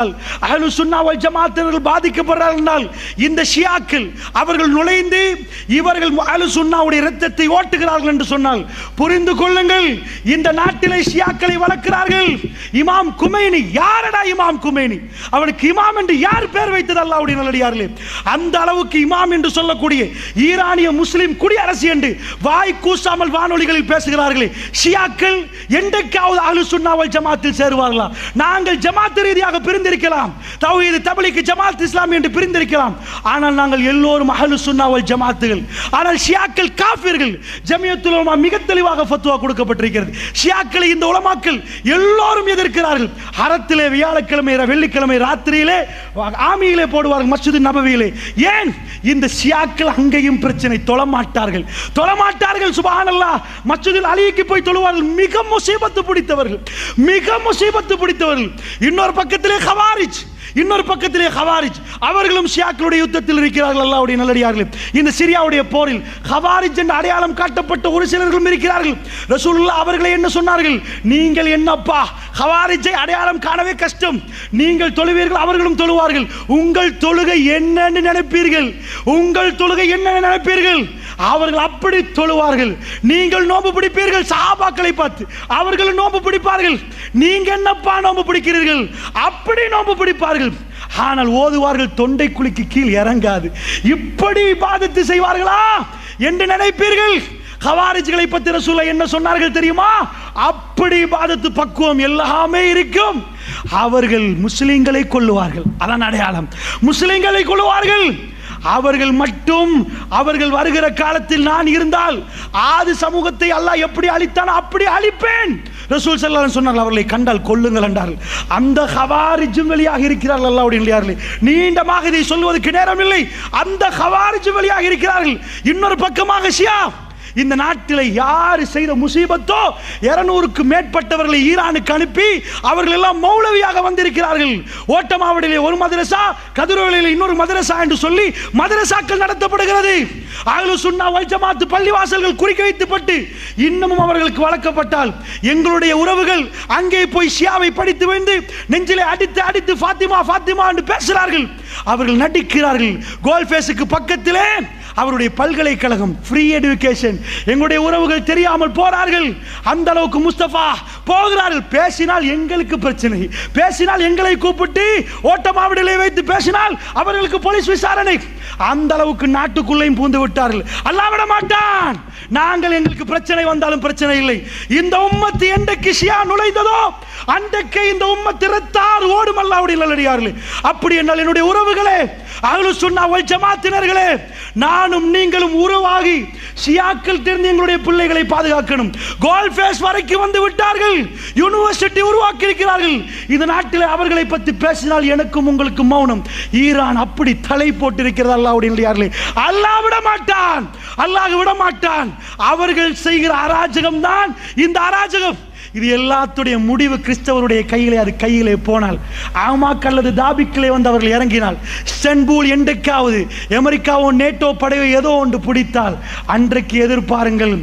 அகலு சுன்னாவல் ஜமாத்தினர்கள் பாதிக்கப்படுறார்கள் என்றால் இந்த ஷியாக்கள் அவர்கள் நுழைந்து இவர்கள் அகலு சுன்னாவுடைய இரத்தத்தை ஓட்டுகிறார்கள் என்று சொன்னால் புரிந்து கொள்ளுங்கள் இந்த நாட்டிலே ஷியாக்களை வளர்க்கிறார்கள். இமாம் குமேனி யாரடா இமாம் குமேனி? அவனுக்கு இமாம் என்று யார் பேர் வைத்தது அல்லாவுடைய நல்லடியார்களே? அந்த அளவுக்கு இமாம் என்று சொல்லக்கூடிய ஈரானிய முஸ்லிம் குடியரசு என்று வாய் கூசாமல் வானொலிகளில் பேசுகிறார்களே. ஷியாக்கள் என்றைக்காவது அகலு சுன்னாவல் ஜமாத்தில் சேருவார்களா? நாங்கள் ஜமாத் ரீதியாக பிரிந்து பிரிந்திருக்கலாம். தௌஹீது தபலிக்கு ஜமாத் இஸ்லாம் என்று பிரிந்திருக்கலாம். ஆனால் நாங்கள் எல்லோரும் அஹலு சுன்னாவல் ஜமாத்துகள் ஆனால் ஷியாக்கள் காஃபிர்கள் ஜமியத்துல் உலமா மிக தெளிவாக ஃபத்வா கொடுக்கப்பட்டிருக்கிறது. ஷியாக்களை இந்த உலமாக்கள் எல்லோரும் எதிர்க்கிறார்கள். அறத்திலே வியாழக்கிழமை வெள்ளிக்கிழமை ராத்திரியிலே ஆமியிலே போடுவார்கள் மஸ்ஜித் நபவியிலே. ஏன்? இந்த ஷியாக்கள் அங்கேயும் பிரச்சனை தொழமாட்டார்கள் தொழமாட்டார்கள் சுபஹானல்லாஹ். மஸ்ஜிதில் அலிக்கு போய் தொழுவார்கள். மிக முசீபத்து பிடித்தவர்கள். மிக முசீபத்து பிடித்தவர்கள். இன்னொரு பக்கத்திலே ஹவாரிஜ் இன்னொரு பக்கத்திலே ஹவாரிஜ் அவர்களும் ஷியாக்களுடைய யுத்தத்தில் இருக்கிறார்கள் அல்லாவுடைய நல்லடியார்களே. இந்த சிரியாவுடைய போரில் ஹவாரிஜ் என்ற அடையாளம் காட்டப்பட்ட ஒரு சிலர்களும் இருக்கிறார்கள். ரசூலுல்லா அவர்களை என்ன சொன்னார்கள்? நீங்கள் என்னப்பா? ஹவாரிஜை அடையாளம் காணவே கஷ்டம். நீங்கள் தொழுவீர்கள் அவர்களும் தொழுவார்கள். உங்கள் தொழுகை என்னன்னு நினைப்பீர்கள். உங்கள் தொழுகை என்னன்னு நினைப்பீர்கள்? அவர்கள் அப்படி தொழுவார்கள். நீங்கள் நோம்பு பிடிப்பீர்கள் சாபாக்களை பார்த்து. அவர்கள் நோம்பு பிடிப்பார்கள். நீங்க என்னப்பா நோம்பு பிடிக்கிறீர்கள்? அப்படி நோம்பு பிடிப்பார்கள். ஆனால் ஓதுவார்கள் தொண்டை குழிக்கு கீழ் இறங்காது. இப்படி பாதத்து செய்வார்களா? என்று நினைப்பீர்கள். ஹவாரிஜ்களை பத்திர சொல்ல என்ன சொன்னார்கள் தெரியுமா? அப்படி பாதத்து பக்குவம் எல்லாமே இருக்கும். அவர்கள் முஸ்லிம்களை கொள்ளுவார்கள் அதான் அடையாளம். முஸ்லிம்களை கொள்ளுவார்கள் அவர்கள் மட்டும் அவர்கள் வருகிற காலத்தில் நான் இருந்தால் ஆதி சமூகத்தை அல்லாஹ் எப்படி அழித்தான் அப்படி அழிப்பேன். ரசூல் ஸல்லல்லாஹு சொன்னார்கள் அவர்களை கண்டால் கொல்லுங்கள் என்றார்கள். அந்த ஹவாரிஜும் வெளியாக இருக்கிறார்கள் அல்லாவுடைய இல்லையார்களே நீண்டமாக இதை சொல்வதற்கு நேரம் இல்லை அந்த ஹவாரிஜும் வெளியாக இருக்கிறார்கள். இன்னொரு பக்கமாக ஷியா இந்த நாட்டில் யார் செய்த முசீபத்தோ இருநூறுக்கு மேற்பட்டவர்களை ஈரானுக்கு அனுப்பி அவர்கள் எல்லாம் மௌலவியாக வந்திருக்கிறார்கள். ஓட்டமாவடியிலே ஒரு மதரசா கதிரொலியில் இன்னொரு மதரசா என்று சொல்லி மதரசாக்கள் நடத்தப்படுகிறது. அகலு சுண்ணா வைஜமாத்து பள்ளிவாசல்கள் குறிக்க வைத்துப்பட்டு இன்னமும் அவர்களுக்கு வளர்க்கப்பட்டால் எங்களுடைய உறவுகள் அங்கே போய் ஷியாவை படித்து வந்து நெஞ்சிலே அடித்து அடித்து ஃபாத்திமா ஃபாத்திமா என்று பேசுகிறார்கள். அவர்கள் நடிக்கிறார்கள். கோல்ஃபேஸுக்கு பக்கத்திலே அவருடைய பல்கலைக்கழகம் ஃப்ரீ எடுக்கேஷன் எங்களுடைய உறவுகள் தெரியாமல் போறார்கள். அந்த அளவுக்கு முஸ்தபா போகிறார்கள். பேசினால் எங்களுக்கு பிரச்சனை. பேசினால் எங்களை கூப்பிட்டு ஓட்டமாவிடலை வைத்து பேசினால் அவர்களுக்கு போலீஸ் விசாரணை. அந்த அளவுக்கு நாட்டுக்குள்ளேயும் பூந்து விட்டார்கள். அல்லாவிட மாட்டான் நாங்கள் எங்களுக்கு பிரச்சனை வந்தாலும் பிரச்சனை இல்லை. இந்த உம்மத்து எந்த கிஷியா நுழைந்ததோ அன்றைக்கே இந்த உம்மத்து இரத்தார் ஓடும் அல்லாவுடைய நல்லடியார்களே. அப்படி என்றால் என்னுடைய உறவுகளே அகலு சொன்னா ஒய் ஜமாத்தினர்களே நானும் நீங்களும் உருவாகி ஷியாக்கள் தெரிந்து எங்களுடைய பிள்ளைகளை பாதுகாக்கணும். கோல் ஃபேஸ் வரைக்கும் வந்து விட்டார்கள். யூனிவர்சிட்டி உருவாக்கி இருக்கிறார்கள் இந்த நாட்டில் அவர்களை பற்றி பேசினால் எனக்கும் உங்களுக்கு மௌனம். ஈரான் அப்படி தலை போட்டிருக்கிறது அல்லாவுடைய அல்லாஹ் விட மாட்டான் அல்லாஹ் விட மாட்டான் அவர்கள் செய்கிற அராஜகம் தான் இந்த அராஜகம். இது எல்லாத்துடைய முடிவு கிறிஸ்தவருடைய கையிலே அது கையிலே போனால். ஆமாக் அல்லது தாபிக்கிலே வந்து அவர்கள் இறங்கினால். ஸ்டன்பூல் என்றைக்காவது அமெரிக்காவோ நேட்டோ படையோ ஏதோ ஒன்று பிடித்தால் அன்றைக்கு எதிர்பாருங்கள்.